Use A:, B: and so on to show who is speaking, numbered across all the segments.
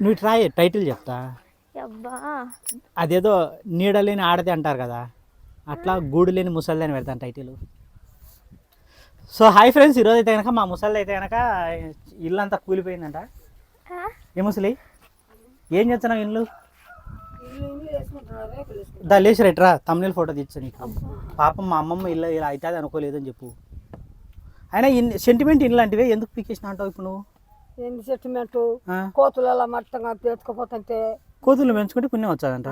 A: నువ్వు try title చెప్తా.
B: అబ్బా
A: అదేదో నీడ లేని ఆడది అంటారు కదా అట్లా గూడు లేని ముసలిది అని పెడతాను టైటిల్ సో హాయ్ ఫ్రెండ్స్ ఈరోజు అయితే కనుక మా ముసలి అయితే కనుక ఇల్లు అంతా కూలిపోయిందంట? ఏ ముసలి? ఏం చేస్తున్నావు ఇల్లు? దా లేచి రైట్రా తమిళ ఫోటో తెచ్చా నీకు. పాపం మా అమ్మమ్మ ఇల్లు ఇలా అవుతుంది అనుకోలేదు అని చెప్పు. అయినా ఇన్ సెంటిమెంట్ ఇల్లు అంటివే ఎందుకు పీకేసిన అంటావు ఇప్పుడు నువ్వు?
C: ఏంది సెటిల్మెంట్? కోతులు అలా మట్టంగా పేతుకుపోతుంటే
A: కోతులు పెంచుకుంటే పుణ్యం వచ్చాదంట.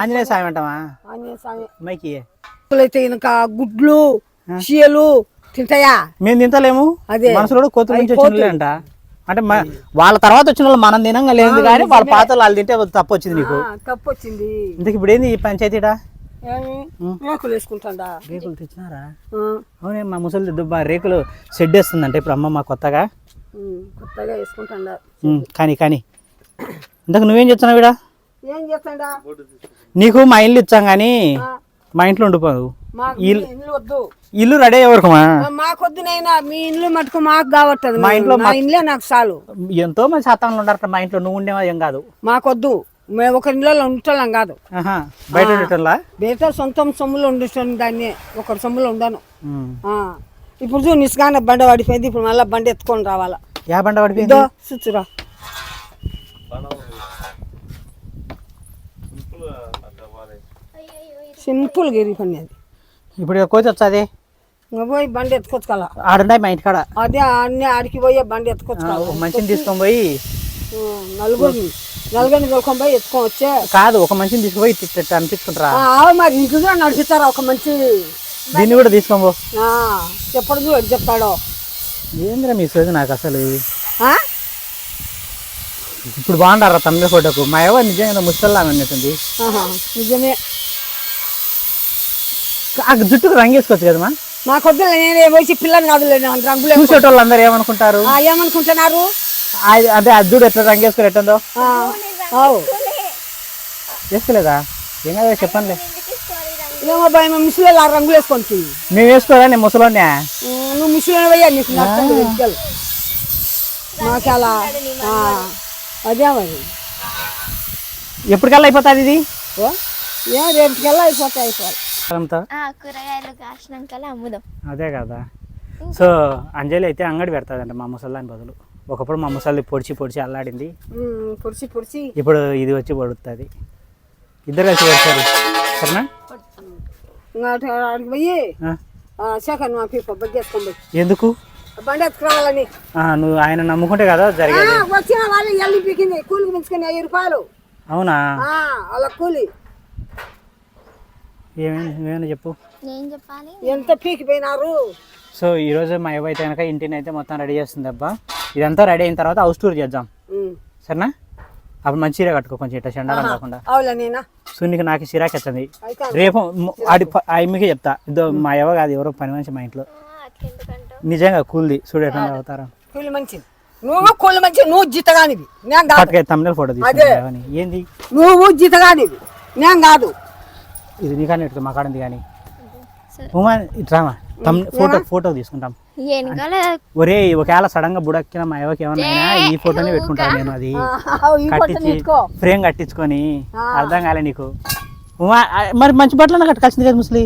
A: ఆంజనేయ స్వామి అంటావా?
C: ఆంజనేయ స్వామి.
A: మైకి.
C: కోతులైతే ఇంకా గుడ్లు చీయలు తింటాయా?
A: మేము తింటలేము.
C: అదే.
A: మనుషులు కోతుల నుంచి వచ్చిన అంట. అంటే వాళ్ళ తర్వాత వచ్చిన వాళ్ళు మనం తినంగా లేదు కానీ వాళ్ళ పాత వాళ్ళు తింటే తప్పు వచ్చింది నీకు.
C: తప్పు వచ్చింది.
A: ఇంతకు ఇప్పుడు ఏంది ఈ పంచాయతీడా
C: మేకులు వేసుకుంటాడా?
A: రేకులు తెచ్చినారా? అవునే మా ముసలి దుబ్బా రేకులు షెడ్ వేస్తుందంట ఇప్పుడు అమ్మ మా కొత్తగా.
C: కొత్తగా వేసుకుంటాడా.
A: కానీ కానీ. ఇంతకు నువ్వేం చెప్తున్నావు ఇడా
C: ఏం చేస్తాడా?
A: నీకు మా ఇల్లు ఇచ్చాం కానీ మా ఇంట్లో ఉండిపోదు.
C: మీ ఇల్లు వద్దు.
A: ఇల్లు రెడీ అయ్యే వరకు మా?
C: ఆ, మాకొద్దునైనా మీ ఇల్లు మటుకు మాకు కావట్టదు.
A: మా ఇంట్లో
C: నా ఇల్లే నాకు చాలు.
A: ఎంతో మంది శాతంలో ఉన్నారు మా ఇంట్లో నువ్వు ఉండేవా ఏం కాదు.
C: మాకొద్దు. మేము ఒక ఇళ్ళలో ఉంటున్నాం కాదు.
A: బయట
C: బయట సొంతం సొమ్ములు ఉండుతాను దాన్ని. ఒకరి సొమ్ములు ఉండను. ఇప్పుడు చూ నిస్గానే బండ పడిపోయింది ఇప్పుడు మళ్ళీ బండి ఎత్తుకొని రావాలా.
A: యా బండ పడిపోయింది?
C: చూచురా సింపుల్ గిరి పని అది.
A: ఇప్పుడు వచ్చాది?
C: ఇంకా పోయి బండి ఎత్తుకొచ్చుకోవాలా.
A: ఆడున్నాయి మా ఇంటికాడ?
C: అదే అన్ని ఆడికి పోయి బండి ఎత్తుకొచ్చుకోవాలి.
A: ఒక మనిషిని తీసుకొని పోయి?
C: నలుగురిని. నలుగురిని దొరకొని పోయి ఎత్తుకొని వచ్చే.
A: కాదు ఒక మనిషిని తీసుకుపోయి అనిపించుకుంటారా?
C: ఆవు మరి ఇంట్లో నడిపిస్తారా ఒక మంచి
A: దీన్ని కూడా
C: ఆ, చెప్పడు చూడు చెప్తాడో.
A: ఏంద్రా మీ సోది నాకు అసలు?
C: ఆ?
A: ఇప్పుడు బాగుంటారా తమిళ ఫోటోకు? మా ఎవరు నిజంగా ముసల్లా అన్నట్టుంది.
C: నిజమే.
A: జుట్టుకు రంగేసుకోవచ్చు కదమ్మా?
C: మా కొద్ది నేనే పోయి పిల్లని కాదు రంగులే
A: చూసేటోళ్ళు అందరు ఏమనుకుంటారు?
C: ఏమనుకుంటున్నారు?
A: అదే జుడు ఎట్లా రంగేసుకుని ఎట్టుందో?
C: ఆ, ఆవు.
A: వేసుకోలేదా? ఏం కాదు చెప్పండి.
C: ఏమో భయం మిషన్లో ఆ రంగులు వేసుకొని
A: మేము వేసుకోరా నేను ముసలోనే
C: నువ్వు మిషన్లో పోయా నీకు నచ్చదు. మాకు అలా ఆ, అదే మరి.
A: ఎప్పటికల్లా అయిపోతుంది ఇది?
C: ఏ రేపుకెళ్ళి అయిపోతాయి అయిపోవాలి
A: అంతా?
B: ఆ కూరగాయలు కాసినాకలే అమ్ముదాం.
A: అదే కదా. సో అంజలి అయితే అంగడి పెడతాదంట మా ముసల్దాని బదులు. ఒకప్పుడు మా ముసలి పొడిచి పొడిచి అల్లాడింది.
C: పొడిచి పొడిచి.
A: ఇప్పుడు ఇది వచ్చి పడుతుంది ఇద్దరు కలిసి పెడతారు. సరేనా?
C: పోయి
A: ఆ,
C: సెకండ్ మా పీప పోయి.
A: ఎందుకు?
C: బండి ఎత్తుకురావాలని.
A: ఆ, నువ్వు ఆయన నమ్ముకుంటే కదా
C: ఆ,
A: జరిగేది
C: వచ్చిన వాళ్ళు ఎల్లి పీకింది. కూలికి పెంచుకొని వెయ్యి రూపాయలు.
A: అవునా?
C: ఆ, వాళ్ళ కూలి.
A: ఏమైనా చెప్పు?
B: నేను చెప్పాలి?
C: ఎంత పీకిపోయినారు?
A: సో ఈరోజు మా అవ్వ అయితే కనుక ఇంటిని అయితే మొత్తం రెడీ చేస్తుంది అబ్బా. ఇదంతా రెడీ అయిన తర్వాత హౌస్ టూర్ చేద్దాం. సరేనా? అప్పుడు మంచి చీర కట్టుకో కొంచెం ఇట్లా చండాలం కాకుండా.
C: అవులా నేనా.
A: సున్నికి నాకు చిరాకు ఎత్తుంది
C: అయితే
A: రేపు ఆడి ఆమెకి చెప్తా. ఇదో మా అవ్వ కాదు ఎవరో పని మనిషి మా ఇంట్లో. నిజంగా కూల్ది. చూడు ఎట్లా అవుతారా.
C: కూలి మంచిది. నువ్వు కూలి మంచి నువ్వు జీతగానివి నేను కాదు.
A: తమిళ ఫోటో తీసుకుంటావని ఏంది?
C: నువ్వు జీతగానివి నేను కాదు.
A: ఇది నీకన్నా మా కాడంది కానీ. ఉమా ఇట్రామా ఫోటో ఫోటో తీసుకుంటాం. ఒరే ఒకవేళ సడన్గా బుడక్కిన మా అవ్వకి ఏమన్నా ఈ ఫోటోనే పెట్టుకుంటాను నేను అది. కట్టించి ఫ్రేమ్ కట్టించుకొని అర్థం కాలే నీకు. మరి మంచి బట్టలు కట్టుకొచ్చింది కదా ముసలి?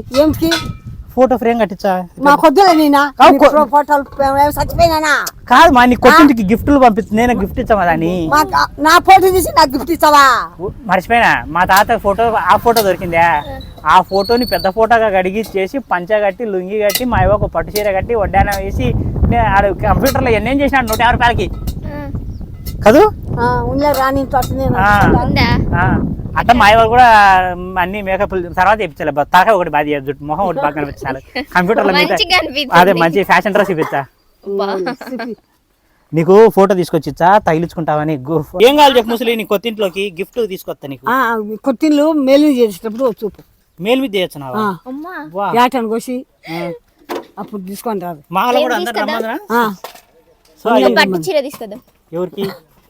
A: ఫోటో ఫ్రేమ్ కట్టించా? కాదు మా నీ కొట్టింటికి గిఫ్ట్లు పంపిస్తుంది నేను గిఫ్ట్ ఇచ్చామా దాన్ని?
C: నా ఫోటో తీసి నాకు గిఫ్ట్ ఇస్తావా
A: ఉ- మర్చిపోయినా మా తాత ఫోటో ఆ ఫోటో దొరికిందా? ఆ ఫోటోని పెద్ద ఫోటోగా కడిగి చేసి పంచ కట్టి లుంగి కట్టి మా ఒక పట్టు చీర కట్టి వడ్డానం వేసి నేను ఆడ కంప్యూటర్లో ఎన్నేం చేసినాడు? నూట యాభై రూపాయలకి. కదూ? అట్లా మా అయ్య కూడా అన్ని మేకప్ తర్వాత ఇప్పించాలి తలకాయ ఒకటి బాగా చేయొద్దు, జుట్టు మొహం ఒకటి బాగా కనిపించాలి. కంప్యూటర్లో. అదే మంచి ఫ్యాషన్ డ్రెస్ ఇప్పించా నీకు ఫోటో తీసుకొచ్చిచ్చా? తగిలించుకుంటావని. గు- ఏం కావాలి చెప్పు ముసలి నీ కొత్తింట్లోకి గిఫ్ట్ తీసుకొస్తా నీకు.
C: ఆ, కొత్తిళ్ళు మేలు చేసేటప్పుడు చూపు.
A: మేలు మీద వా.
C: కోసి అప్పుడు తీసుకొని రాదు.
A: మాలో కూడా అందరు రమ్మన్నా
C: ఆ,
A: సో
B: ఇంకా పట్టు చీర తీసుకొద్దాం
A: ఎవరికి?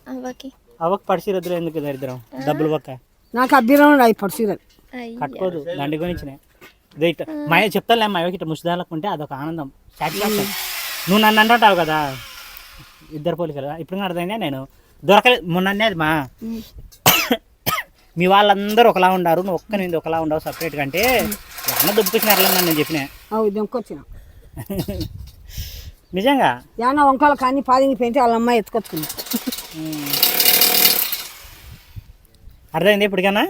B: అవ్వకి
A: అవక్ పడిసిరద్దులు ఎందుకు దరిద్రం? డబ్బులు పక్క
C: నాకు అభ్యరం అయిపోడు సీరలు
B: అయ్య.
A: కట్టుకోదు దండి కొనిచ్చినాయి. ఇదే ఇట్ట. చెప్తాలే మా ముసిదాలకు ఉంటే అదొక ఆనందం. సాటిస్ఫాక్షన్ నువ్వు నన్ను అంటుంటావు కదా ఇద్దరు పోలికలు. ఇప్పుడు అర్థమైందా నేను? దొరకలేదు మొన్న అనేది మా మీ వాళ్ళందరూ ఒకలా ఉండారు నువ్వు ఒక్క నింది ఒకలా ఉండవు సపరేట్ అంటే అన్న దుబ్బుకొచ్చినారు నేను చెప్పిన?
C: అవి దొంకొచ్చిన.
A: నిజంగా?
C: ఏమన్నా వంకాయలు కానీ పాదింగి పెంచి వాళ్ళ అమ్మాయి ఎత్తుకొచ్చుకుంది.
A: అర్థమైంది ఇప్పటికన్నా?